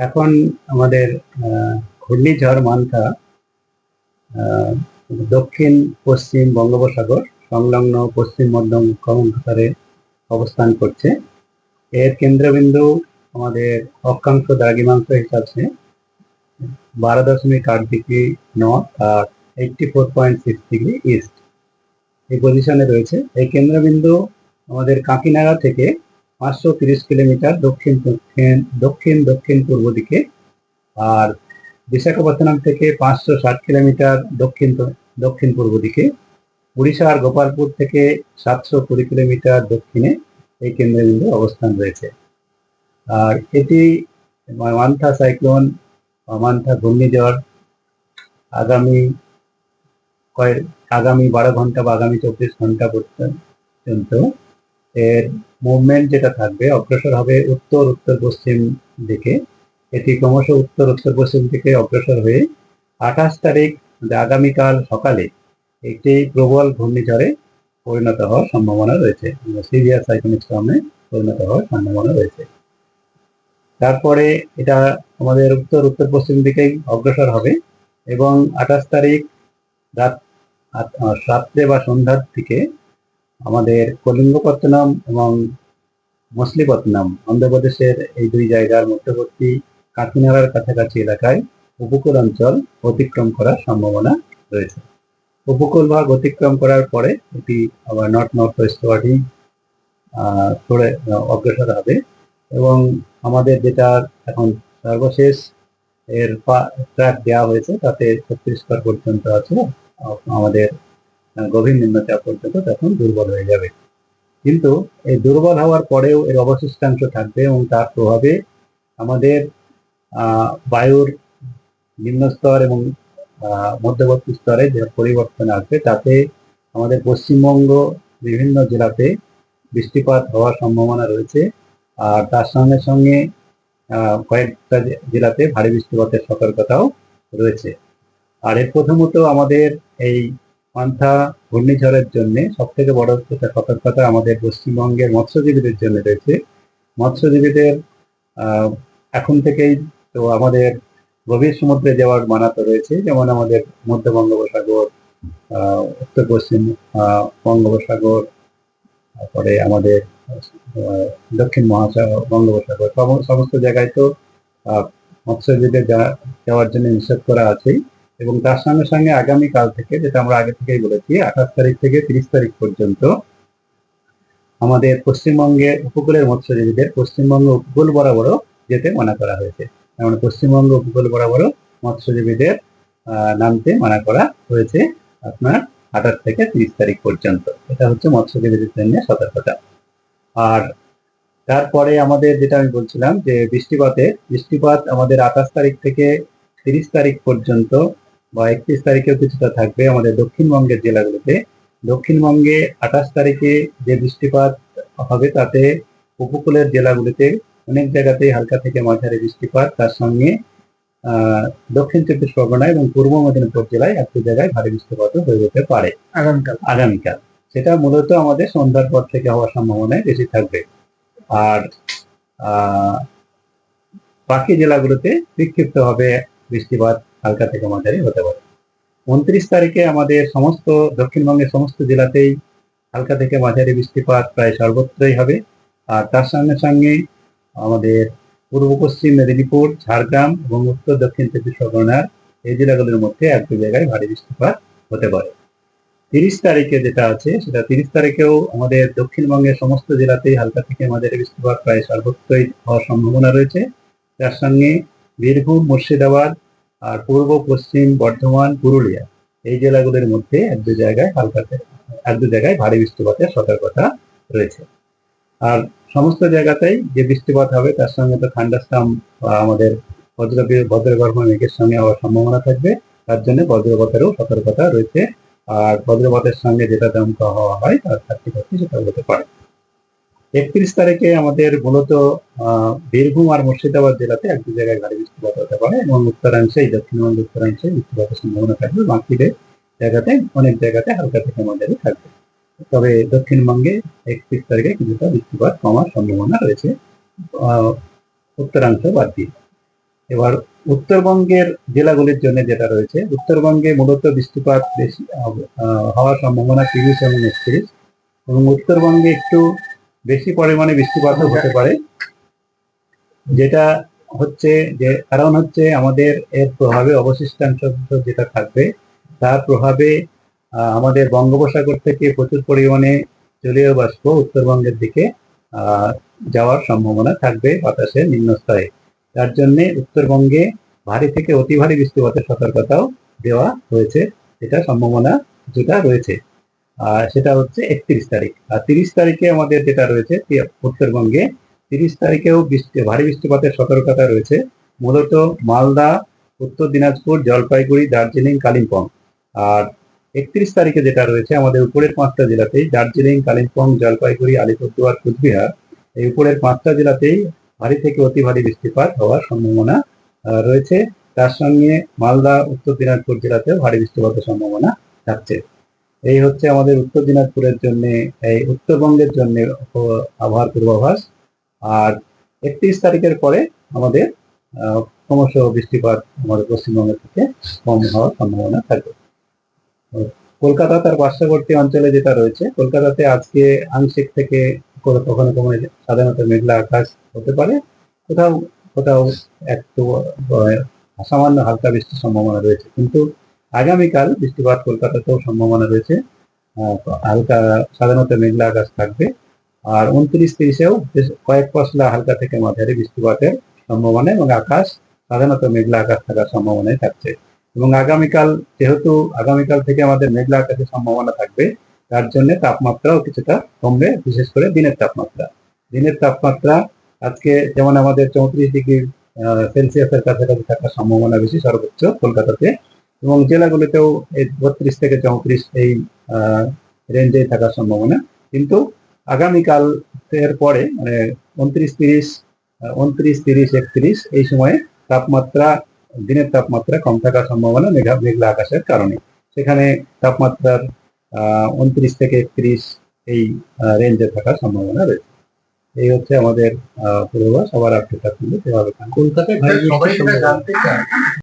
এখন আমাদের ঘূর্ণিঝড় মান্থা দক্ষিণ, পশ্চিম বঙ্গোপসাগর, সংলগ্ন পশ্চিম, মধ্যম কর্মকারে অবস্থান করছে। এর কেন্দ্রবিন্দু আমাদের অক্ষাংশ দ্রাঘিমাংশ হিসাবে বারো দশমিক আট ডিগ্রি নর্থ আর eighty four point six degree east. এই পজিশনে রয়েছে। এই কেন্দ্রবিন্দু আমাদের কাকিনাড়া থেকে পাঁচশো তিরিশ কিলোমিটার দক্ষিণ দক্ষিণ দক্ষিণ পূর্ব দিকে। আর বিশাখাপত্তনম থেকে পাঁচশো ষাট কিলোমিটার দক্ষিণ দক্ষিণ পূর্ব দিকে। উড়িষ্যার গোপালপুর থেকে সাতশো কুড়ি কিলোমিটার দক্ষিণে এই কেন্দ্রবিন্দু অবস্থান রয়েছে। আর এটি মান্থা সাইক্লোন মান্থা ঘূর্ণিঝড়। আগামী কয়েক, আগামী বারো ঘণ্টা বা আগামী চব্বিশ ঘণ্টা পর্যন্ত এর মুভমেন্ট যেটা থাকবে, অগ্রসর হবে উত্তর উত্তর, পশ্চিম দিকে। এটি ক্রমশ উত্তর উত্তর, পশ্চিম দিকে অগ্রসর হয়ে আঠাশ তারিখ আগামীকাল সকালে একটি প্রবল ঘূর্ণিঝড়ে পরিণত হওয়ার সম্ভাবনা রয়েছে। সিরিয়াস সাইক্লোনিক স্টর্মে পরিণত হওয়ার সম্ভাবনা রয়েছে। তারপরে এটা আমাদের উত্তর উত্তর, পশ্চিম দিকেই অগ্রসর হবে এবং আঠাশ তারিখ রাত রাত্রে বা সন্ধ্যার দিকে আমাদের কলিঙ্গপত্তনম এবং মছলিপত্তনম অন্ধ্রপ্রদেশের এই দুই জায়গার মধ্যবর্তী কাকিনাড়ার কাছাকাছি এলাকায় উপকূল অঞ্চল অতিক্রম করার সম্ভাবনা রয়েছে। উপকূল ভাগ অতিক্রম করার পরে এটি আবার নর্থ নর্থ ওয়েস্ট ওয়ার্ডই সরে অগ্রসর হবে এবং আমাদের যেটা এখন সর্বশেষ এর ট্র্যাক দেওয়া হয়েছে তাতে ছত্রিশ পর্যন্ত আছে আমাদের গভীর নিম্নচাপ পর্যন্ত তখন দুর্বল হয়ে যাবে। কিন্তু এই দুর্বল হওয়ার পরেও এর অবশিষ্টাংশ থাকবে এবং তার প্রভাবে আমাদের বায়ুর নিম্নস্তর এবং মধ্যবর্তী স্তরে যে পরিবর্তন আসবে তাতে আমাদের পশ্চিমবঙ্গ বিভিন্ন জেলাতে বৃষ্টিপাত হওয়ার সম্ভাবনা রয়েছে। আর তার সঙ্গে সঙ্গে কয়েকটা জেলাতে ভারী বৃষ্টিপাতের সতর্কতাও রয়েছে। আর এর প্রথমত আমাদের এই পান্থা ঘূর্ণিঝড়ের জন্য সব থেকে বড় যেটা সতর্কতা আমাদের পশ্চিমবঙ্গের মৎস্যজীবীদের জন্য রয়েছে। মৎস্যজীবীদের এখন থেকেই তো আমাদের গভীর সমুদ্রে যাওয়ার মানা তো রয়েছে। যেমন আমাদের মধ্য বঙ্গোপসাগর উত্তর পশ্চিম বঙ্গোপসাগর, তারপরে আমাদের দক্ষিণ মহাসাগর বঙ্গোপসাগর সমস্ত জায়গায় তো মৎস্যজীবীদের যাওয়ার জন্য নিষেধ করা আছেই। এবং তার সঙ্গে সঙ্গে আগামী কাল থেকে, যেটা আমরা আগে থেকেই বলেছি, আঠাশ তারিখ থেকে তিরিশ তারিখ পর্যন্ত আমাদের পশ্চিমবঙ্গের উপকূলের মৎস্যজীবীদের পশ্চিমবঙ্গ উপকূল বরাবরও যেতে মানা করা হয়েছে। যেমন পশ্চিমবঙ্গ উপকূল বরাবরও মৎস্যজীবীদের নামতে মানা করা হয়েছে আপনার আঠাশ থেকে তিরিশ তারিখ পর্যন্ত। এটা হচ্ছে মৎস্যজীবীদের জন্য সতর্কতা। আর তারপরে আমাদের যেটা আমি বলছিলাম যে বৃষ্টিপাতে, বৃষ্টিপাত আমাদের আঠাশ তারিখ থেকে তিরিশ তারিখ পর্যন্ত বা একত্রিশ তারিখেও কিছুটা থাকবে আমাদের দক্ষিণবঙ্গের জেলাগুলোতে। দক্ষিণবঙ্গে আঠাশ তারিখে যে বৃষ্টিপাত হবে তাতে উপকূলের জেলাগুলিতে অনেক জায়গাতেই হালকা থেকে মাঝারি বৃষ্টিপাত। তার সঙ্গে আহ, দক্ষিণ চব্বিশ পরগনা এবং পূর্ব মেদিনীপুর জেলায় একটু জায়গায় ভারী বৃষ্টিপাত হয়ে যেতে পারে। আগামীকাল। আগামীকাল। সেটা মূলত আমাদের সন্ধ্যার পর থেকে হওয়ার সম্ভাবনায় বেশি থাকবে। আর আহ, বাকি জেলাগুলোতে বিক্ষিপ্তভাবে বৃষ্টিপাত হালকা থেকে মাঝারি হতে পারে। উনত্রিশ তারিখে আমাদের সমস্ত, দক্ষিণবঙ্গের সমস্ত জেলাতেই হালকা থেকে মাঝারি বৃষ্টিপাত প্রায় সর্বত্রই হবে। আর তার সঙ্গে সঙ্গে আমাদের পূর্ব পশ্চিম মেদিনীপুর, ঝাড়গ্রাম এবং উত্তর দক্ষিণ চব্বিশ পরগনার এই জেলাগুলোর মধ্যে এক দু জায়গায় ভারী বৃষ্টিপাত হতে পারে। তিরিশ তারিখে যেটা আছে, সেটা তিরিশ তারিখেও আমাদের দক্ষিণবঙ্গের সমস্ত জেলাতেই হালকা থেকে মাঝারি বৃষ্টিপাত প্রায় সর্বত্রই হওয়ার সম্ভাবনা রয়েছে। তার সঙ্গে বীরভূম, মুর্শিদাবাদ আর পূর্ব, পশ্চিম, বর্ধমান, পুরুলিয়া এই জেলাগুলির মধ্যে এক দু জায়গায় হালকা এক দু জায়গায় ভারী বৃষ্টিপাতের সতর্কতা রয়েছে। আর সমস্ত জায়গাতেই যে বৃষ্টিপাত হবে তার সঙ্গে তো ঠান্ডাস্তাম বা আমাদের বজ্র বজ্রগর্ভ মেঘের সঙ্গে হওয়ার সম্ভাবনা থাকবে। তার জন্য বজ্রপাতেরও সতর্কতা রয়েছে। আর বজ্রপাতের সঙ্গে যেটা দমকা হওয়া হয়, তার থার্টি থার্টি সেটা হতে পারে। একত্রিশ তারিখে আমাদের মূলত বীরভূম আর মুর্শিদাবাদ জেলাতে এক দু জায়গায় গাড়ি বৃষ্টিপাত হতে পারে এবং উত্তরাংশে দক্ষিণবঙ্গ উত্তরাংশে বৃষ্টিপাতের সম্ভাবনা থাকবে। বাকিদের জায়গাতে, অনেক জায়গাতে হালকা থেকে মাঝারি থাকবে। তবে দক্ষিণবঙ্গে একত্রিশ তারিখে কিছুটা বৃষ্টিপাত কমার সম্ভাবনা রয়েছে। উত্তরাংশ বাদ দিয়ে। এবার উত্তরবঙ্গের জেলাগুলির জন্য যেটা রয়েছে, উত্তরবঙ্গে মূলত বৃষ্টিপাত বেশি হওয়ার সম্ভাবনা তিরিশ এবং একত্রিশ এবং উত্তরবঙ্গে একটু বেশি পরিমাণে বৃষ্টিপাতও হতে পারে। যেটা হচ্ছে যে, কারণ হচ্ছে আমাদের এর প্রভাবে অবশিষ্টাংশ যেটা থাকবে, তার প্রভাবে আমাদের বঙ্গোপসাগর থেকে প্রচুর পরিমাণে জলীয় বাষ্প উত্তরবঙ্গের দিকে যাওয়ার সম্ভাবনা থাকবে বাতাসের নিম্নস্তরে। তার জন্যে উত্তরবঙ্গে ভারী থেকে অতি ভারী বৃষ্টিপাতের সতর্কতাও দেওয়া হয়েছে। এটা সম্ভাবনা যেটা রয়েছে। সেটা হচ্ছে একত্রিশ তারিখ। আর তিরিশ তারিখে আমাদের যেটা রয়েছে উত্তরবঙ্গে তিরিশ তারিখেও বৃষ্টি, ভারী বৃষ্টিপাতের সতর্কতা রয়েছে। মূলত মালদা, উত্তর দিনাজপুর, জলপাইগুড়ি, দার্জিলিং, কালিম্পং। আর একত্রিশ তারিখে যেটা রয়েছে, আমাদের উপরের পাঁচটা জেলাতেই দার্জিলিং, কালিম্পং, জলপাইগুড়ি, আলিপুরদুয়ার, কুচবিহার, এই উপরের পাঁচটা জেলাতেই ভারী থেকে অতি ভারী বৃষ্টিপাত হওয়ার সম্ভাবনা রয়েছে। তার সঙ্গে মালদা, উত্তর দিনাজপুর জেলাতেও ভারী বৃষ্টিপাতের সম্ভাবনা থাকছে। এই হচ্ছে আমাদের উত্তর দিনাজপুরের জন্য, এই উত্তরবঙ্গের জন্য আবহাওয়ার পূর্বাভাস। আর একত্রিশ তারিখের পরে আমাদের ক্রমশ বৃষ্টিপাত আমাদের পশ্চিমবঙ্গের থেকে কম হওয়ার সম্ভাবনা থাকবে। কলকাতা তার পার্শ্ববর্তী অঞ্চলে যেটা রয়েছে, কলকাতাতে আজকে আংশিক থেকে কখনো কখনো সাধারণত মেঘলা আকাশ হতে পারে। কোথাও কোথাও একটু সামান্য হালকা বৃষ্টির সম্ভাবনা রয়েছে। কিন্তু আগামীকাল বৃষ্টিপাত কলকাতাতেও সম্ভাবনা রয়েছে। হালকা সাধারণত মেঘলা আকাশ থাকবে। আর উনত্রিশ তিরিশেও কয়েক পশলা হালকা থেকে মাঝারি বৃষ্টিপাতের সম্ভাবনা এবং আকাশ সাধারণত মেঘলা আকাশ থাকার সম্ভাবনাই থাকছে। এবং আগামীকাল যেহেতু আগামীকাল থেকে আমাদের মেঘলা আকাশের সম্ভাবনা থাকবে, তার জন্য তাপমাত্রাও কিছুটা কমবে, বিশেষ করে দিনের তাপমাত্রা। দিনের তাপমাত্রা আজকে যেমন আমাদের চৌত্রিশ ডিগ্রি সেলসিয়াসের কাছাকাছি থাকার সম্ভাবনা বেশি সর্বোচ্চ কলকাতাতে। এবং জেলাগুলিতেও এই বত্রিশ থেকে চৌত্রিশ এই রেঞ্জে থাকার সম্ভাবনা। কিন্তু আগামীকাল এর পরে মানে উনত্রিশ তিরিশ উনত্রিশ তিরিশ একত্রিশ এই সময়ে তাপমাত্রা দিনের তাপমাত্রা কম থাকার সম্ভাবনা মেঘা মেঘলা আকাশের কারণে। সেখানে তাপমাত্রার উনত্রিশ থেকে একত্রিশ এই রেঞ্জে থাকার সম্ভাবনা রয়েছে। এই হচ্ছে আমাদের আহ, পূর্বাভাস। আবার আপডেট আপনাদের সেভাবে কলকাতায়।